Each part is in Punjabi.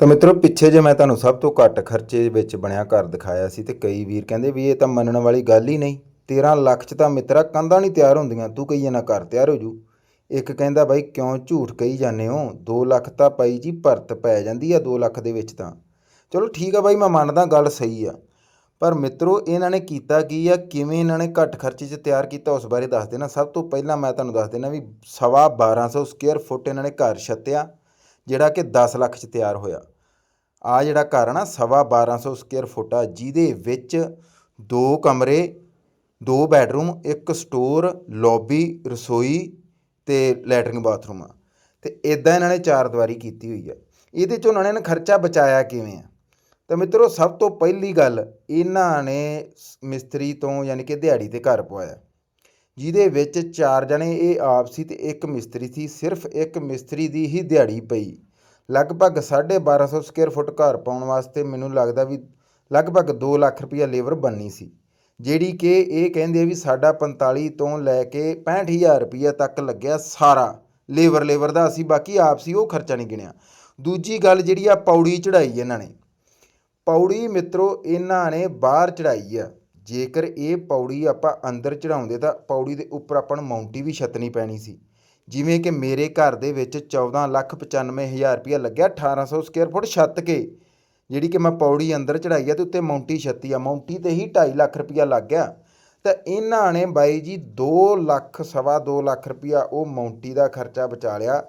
ਤਾਂ ਮਿੱਤਰੋ, ਪਿੱਛੇ ਜੇ ਮੈਂ ਤੁਹਾਨੂੰ ਸਭ ਤੋਂ ਘੱਟ ਖਰਚੇ ਵਿੱਚ ਬਣਿਆ ਘਰ ਦਿਖਾਇਆ ਸੀ ਤੇ ਕਈ ਵੀਰ ਕਹਿੰਦੇ ਵੀ ਇਹ ਤਾਂ ਮੰਨਣ ਵਾਲੀ ਗੱਲ ਹੀ ਨਹੀਂ। 13 ਲੱਖ ਚ ਤਾਂ ਮਿੱਤਰਾ ਕੰਧਾਂ ਨਹੀਂ ਤਿਆਰ ਹੁੰਦੀਆਂ, ਤੂੰ ਕਹੀ ਜਾਣਾ ਘਰ ਤਿਆਰ ਹੋ ਜੂ ਇੱਕ ਕਹਿੰਦਾ, ਬਾਈ, ਕਿਉਂ ਝੂਠ ਕਹੀ ਜਾਂਦੇ ਹੋ? 2 ਲੱਖ ਤਾਂ ਪਾਈ ਜੀ ਭਰਤ ਪੈ ਜਾਂਦੀ ਆ 2 ਲੱਖ ਦੇ ਵਿੱਚ ਤਾਂ। ਚਲੋ ਠੀਕ ਆ ਬਾਈ, ਮੈਂ ਮੰਨਦਾ ਗੱਲ ਸਹੀ ਆ। ਪਰ ਮਿੱਤਰੋ, ਇਹਨਾਂ ਨੇ ਕੀਤਾ ਕੀ ਆ? ਕਿਵੇਂ ਇਹਨਾਂ ਨੇ ਘੱਟ ਖਰਚੇ 'ਚ ਤਿਆਰ ਕੀਤਾ? ਉਸ ਬਾਰੇ ਦੱਸ ਦੇਣਾ। ਸਭ ਤੋਂ ਪਹਿਲਾਂ ਮੈਂ ਤੁਹਾਨੂੰ ਦੱਸ ਦੇਣਾ ਵੀ ਸਵਾ 1200 ਸਕੁਅਰ ਫੁੱਟ ਇਹਨਾਂ ਨੇ ਘਰ ਛੱਤਿਆ। ਜਿਹੜਾ ਕਿ 10 ਲੱਖ 'ਚ ਤਿਆਰ ਹੋਇਆ। ਆ ਜਿਹੜਾ ਘਰ ਆ ਨਾ, ਸਵਾ 1200 ਸਕੁਅਰ ਫੁੱਟ ਆ, ਜਿਹਦੇ ਵਿੱਚ ਦੋ ਕਮਰੇ, ਦੋ ਬੈਡਰੂਮ ਇੱਕ ਸਟੋਰ ਲੌਬੀ ਰਸੋਈ ਤੇ ਲੈਟਰਿੰਗ ਬਾਥਰੂਮ ਆ। ਤੇ ਇਦਾਂ ਇਹਨਾਂ ਨੇ ਚਾਰ ਦੀਵਾਰੀ ਕੀਤੀ ਹੋਈ ਆ। ਇਹਦੇ 'ਚ ਉਹਨਾਂ ਨੇ ਖਰਚਾ ਬਚਾਇਆ ਕਿਵੇਂ ਆ? ਤਾਂ ਮਿੱਤਰੋ, ਸਭ ਤੋਂ ਪਹਿਲੀ ਗੱਲ, ਇਹਨਾਂ ਨੇ ਮਿਸਤਰੀ ਤੋਂ ਯਾਨੀ ਕਿ ਦਿਹਾੜੀ ਤੇ ਘਰ ਪਵਾਇਆ। ਜਿਹਦੇ ਵਿੱਚ ਚਾਰ ਜਣੇ, ਇਹ ਆਪ ਸੀ ਤੇ ਇੱਕ ਮਿਸਤਰੀ ਸੀ, ਸਿਰਫ ਇੱਕ ਮਿਸਤਰੀ ਦੀ ਹੀ ਦਿਹਾੜੀ ਪਈ। ਲਗਭਗ 1250 ਸਕੁਅਰ ਫੁੱਟ ਘਰ ਪਾਉਣ ਵਾਸਤੇ ਮੈਨੂੰ ਲੱਗਦਾ ਵੀ ਲਗਭਗ 2 ਲੱਖ ਰੁਪਈਆ ਲੇਬਰ ਬਣਨੀ ਸੀ, ਜਿਹੜੀ ਕਿ ਇਹ ਕਹਿੰਦੇ ਆ ਵੀ ਸਾਡਾ 45 ਤੋਂ ਲੈ ਕੇ 65000 ਰੁਪਈਆ ਤੱਕ ਲੱਗਿਆ ਸਾਰਾ ਲੇਬਰ। ਲੇਬਰ ਦਾ ਅਸੀਂ ਬਾਕੀ ਆਪ ਸੀ, ਉਹ ਖਰਚਾ ਨਹੀਂ ਗਿਣਿਆ। ਦੂਜੀ ਗੱਲ ਜਿਹੜੀ ਆ, ਪੌੜੀ ਚੜਾਈ ਇਹਨਾਂ ਨੇ। ਪੌੜੀ ਮਿੱਤਰੋ, ਇਹਨਾਂ ਨੇ ਬਾਹਰ ਚੜਾਈ ਆ। ਜੇਕਰ ਇਹ ਪੌੜੀ ਆਪਾਂ ਅੰਦਰ ਚੜਾਉਂਦੇ ਤਾਂ ਪੌੜੀ ਦੇ ਉੱਪਰ ਆਪਾਂ ਨੂੰ ਮਾਉਂਟੀ ਵੀ ਛੱਤਣੀ ਪੈਣੀ ਸੀ। ਜਿਵੇਂ ਕਿ ਮੇਰੇ ਘਰ ਦੇ ਵਿੱਚ 14 ਲੱਖ 95 ਹਜ਼ਾਰ ਰੁਪਇਆ ਲੱਗਿਆ 1800 ਸਕੁਅਰ ਫੁੱਟ ਛੱਤ ਕੇ। ਜਿਹੜੀ ਕਿ ਮੈਂ ਪੌੜੀ ਅੰਦਰ ਚੜਾਈ ਆ ਤੇ ਉੱਤੇ ਮਾਉਂਟੀ ਛੱਤੀ ਆ ਮਾਉਂਟੀ ਤੇ ਹੀ 2.5 ਲੱਖ ਰੁਪਇਆ ਲੱਗ ਗਿਆ। ਤਾਂ ਇਹਨਾਂ ਨੇ ਬਾਈ ਜੀ 2 ਲੱਖ, ਸਵਾ 2 ਲੱਖ ਰੁਪਇਆ ਉਹ ਮਾਉਂਟੀ ਦਾ ਖਰਚਾ ਬਚਾ ਲਿਆ।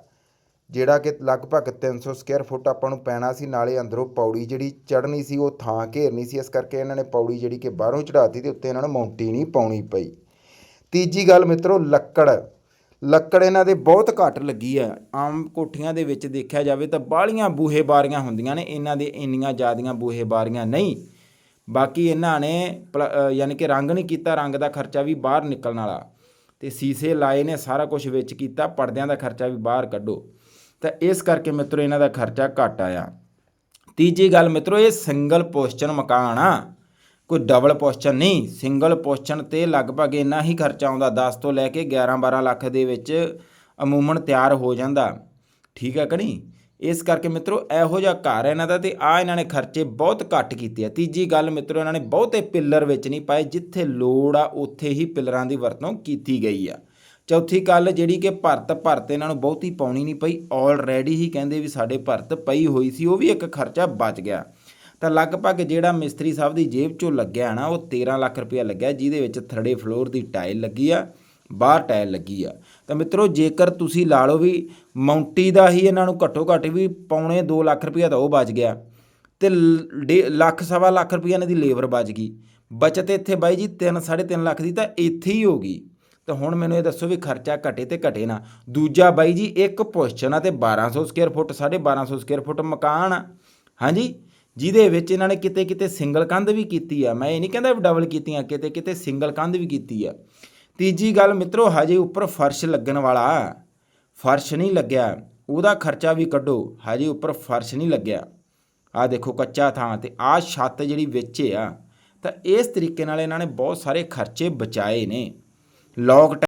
ਜਿਹੜਾ ਕਿ ਲਗਭਗ 300 ਸਕੁਅਰ ਫੁੱਟ ਆਪਾਂ ਨੂੰ ਪੈਣਾ ਸੀ, ਨਾਲੇ ਅੰਦਰੋਂ ਪੌੜੀ ਜਿਹੜੀ ਚੜ੍ਹਨੀ ਸੀ, ਉਹ ਥਾਂ ਘੇਰਨੀ ਸੀ, ਇਸ ਕਰਕੇ ਇਹਨਾਂ ਨੇ ਪੌੜੀ ਜਿਹੜੀ ਕਿ ਬਾਹਰੋਂ ਚੜਾਤੀ ਤੇ ਉੱਤੇ ਇਹਨਾਂ ਨੂੰ ਮਾਉਂਟੀ ਨਹੀਂ ਪਾਉਣੀ ਪਈ। ਤੀਜੀ ਗੱਲ ਮਿੱਤਰੋ, ਲੱਕੜ। ਲੱਕੜ ਇਹਨਾਂ ਦੇ ਬਹੁਤ ਘੱਟ ਲੱਗੀ ਆ ਆਮ ਕੋਠੀਆਂ ਦੇ ਵਿੱਚ ਦੇਖਿਆ ਜਾਵੇ ਤਾਂ ਬਾਹਲੀਆਂ ਬੂਹੇ ਬਾਰੀਆਂ ਹੁੰਦੀਆਂ ਨੇ, ਇਹਨਾਂ ਦੇ ਇੰਨੀਆਂ ਜ਼ਿਆਦੀਆਂ ਬੂਹੇ ਬਾਰੀਆਂ ਨਹੀਂ। ਬਾਕੀ ਇਹਨਾਂ ਨੇ ਪਲ- ਯਾਨੀ ਕਿ ਰੰਗ ਨਹੀਂ ਕੀਤਾ, ਰੰਗ ਦਾ ਖਰਚਾ ਵੀ ਬਾਹਰ ਨਿਕਲਣ ਵਾਲਾ। ਤੇ ਸੀਸੇ ਲਾਏ ਨੇ, ਸਾਰਾ ਕੁਝ ਵਿੱਚ ਕੀਤਾ, ਪਰਦਿਆਂ ਦਾ ਖਰਚਾ ਵੀ ਬਾਹਰ ਕੱਢੋ। ਤਾਂ ਇਸ ਕਰਕੇ ਮਿੱਤਰੋ ਇਹਨਾਂ ਦਾ ਖਰਚਾ ਘੱਟ ਆਇਆ। ਤੀਜੀ ਗੱਲ ਮਿੱਤਰੋ, ਇਹ ਸਿੰਗਲ ਪੋਸਚਨ ਮਕਾਨ ਆ। ਕੋਈ ਡਬਲ ਪੋਸਚਨ ਨਹੀਂ ਸਿੰਗਲ ਪੋਸਚਨ ਤੇ ਲਗਭਗ ਇੰਨਾ ਹੀ ਖਰਚਾ ਆਉਂਦਾ 10 ਤੋਂ ਲੈ ਕੇ 11 12 ਲੱਖ ਦੇ ਵਿੱਚ ਅਮੂਮਨ ਤਿਆਰ ਹੋ ਜਾਂਦਾ। ਠੀਕ ਹੈ ਕਿ ਨਹੀਂ? ਇਸ ਕਰਕੇ ਮਿੱਤਰੋ, ਇਹੋ ਜਿਹਾ ਘਰ ਇਹਨਾਂ ਦਾ ਤੇ ਆ ਇਹਨਾਂ ਨੇ ਖਰਚੇ ਬਹੁਤ ਘੱਟ ਕੀਤੇ ਆ। ਤੀਜੀ ਗੱਲ ਮਿੱਤਰੋ, ਇਹਨਾਂ ਨੇ ਬਹੁਤੇ ਪਿੱਲਰ ਵਿੱਚ ਨਹੀਂ ਪਾਏ, ਜਿੱਥੇ ਲੋੜ ਆ, ਉੱਥੇ ਹੀ ਪਿੱਲਰਾਂ ਦੀ ਵਰਤੋਂ ਕੀਤੀ ਗਈ ਆ। ਚੌਥੀ ਗੱਲ ਜਿਹੜੀ ਕਿ ਭਰਤ ਭਰਤ ਇਹਨਾਂ ਨੂੰ ਬਹੁਤੀ ਪਾਉਣੀ ਨਹੀਂ ਪਈ ਆਲਰੇਡੀ ਹੀ ਕਹਿੰਦੇ ਵੀ ਸਾਡੇ ਭਰਤ ਪਈ ਹੋਈ ਸੀ, ਉਹ ਵੀ ਇੱਕ ਖਰਚਾ ਬਚ ਗਿਆ। ਤਾਂ ਲਗਭਗ ਜਿਹੜਾ ਮਿਸਤਰੀ ਸਾਹਿਬ ਦੀ ਜੇਬ ਚੋਂ ਲੱਗਿਆ ਨਾ, ਉਹ 13 ਲੱਖ ਰੁਪਇਆ ਲੱਗਿਆ, ਜਿਹਦੇ ਵਿੱਚ ਥਰਡੇ ਫਲੋਰ ਦੀ ਟਾਇਲ ਲੱਗੀ ਆ, ਬਾਹਰ ਟਾਇਲ ਲੱਗੀ ਆ। ਤਾਂ ਮਿੱਤਰੋ, ਜੇਕਰ ਤੁਸੀਂ ਲਾ ਲਓ ਵੀ ਮਾਉਂਟੀ ਦਾ ਹੀ ਇਹਨਾਂ ਨੂੰ ਘੱਟੋ ਘੱਟ ਵੀ ਪੌਣੇ 2 ਲੱਖ ਰੁਪਇਆ ਤਾਂ ਉਹ ਬਚ ਗਿਆ, ਤੇ ਲ- ਡੇ- ਲੱਖ, ਸਵਾ ਲੱਖ ਰੁਪਇਆ ਇਹਨਾਂ ਦੀ ਲੇਬਰ ਬਚ ਗਈ। ਬਚਤ ਇੱਥੇ ਬਾਈ ਜੀ 3 3.5 ਲੱਖ ਦੀ ਤਾਂ ਇੱਥੇ ਹੀ ਹੋ ਗਈ। ਤਾਂ ਹੁਣ ਮੈਨੂੰ ਇਹ ਦੱਸੋ ਵੀ ਖਰਚਾ ਘਟੇ ਤੇ ਘਟੇ ਨਾ। ਦੂਜਾ ਬਾਈ ਜੀ, ਇੱਕ ਪੁਸ਼ਚਨ ਆ ਤੇ 1200 ਸਕੁਅਰ ਫੁੱਟ 1250 ਸਕੁਅਰ ਫੁੱਟ ਮਕਾਨ ਆ। ਹਾਂਜੀ? ਜਿਹਦੇ ਵਿੱਚ ਇਹਨਾਂ ਨੇ ਕਿਤੇ ਕਿਤੇ ਸਿੰਗਲ ਕੰਧ ਵੀ ਕੀਤੀ ਆ। ਮੈਂ ਇਹ ਨਹੀਂ ਕਹਿੰਦਾ ਡਬਲ ਕੀਤੀਆਂ, ਕਿਤੇ ਕਿਤੇ ਸਿੰਗਲ ਕੰਧ ਵੀ ਕੀਤੀ ਆ। ਤੀਜੀ ਗੱਲ ਮਿੱਤਰੋ, ਹਜੇ ਉੱਪਰ ਫਰਸ਼ ਲੱਗਣ ਵਾਲਾ ਫਰਸ਼ ਨਹੀਂ ਲੱਗਿਆ। ਉਹਦਾ ਖਰਚਾ ਵੀ ਕੱਢੋ। ਹਜੇ ਉੱਪਰ ਫਰਸ਼ ਨਹੀਂ ਲੱਗਿਆ। ਆ ਦੇਖੋ ਕੱਚਾ ਥਾਂ ਤੇ। ਆ ਛੱਤ ਜਿਹੜੀ ਵਿੱਚ ਆ, ਤਾਂ ਇਸ ਤਰੀਕੇ ਨਾਲ ਇਹਨਾਂ ਨੇ ਬਹੁਤ ਸਾਰੇ ਖਰਚੇ ਬਚਾਏ ਨੇ। ਲੋਕ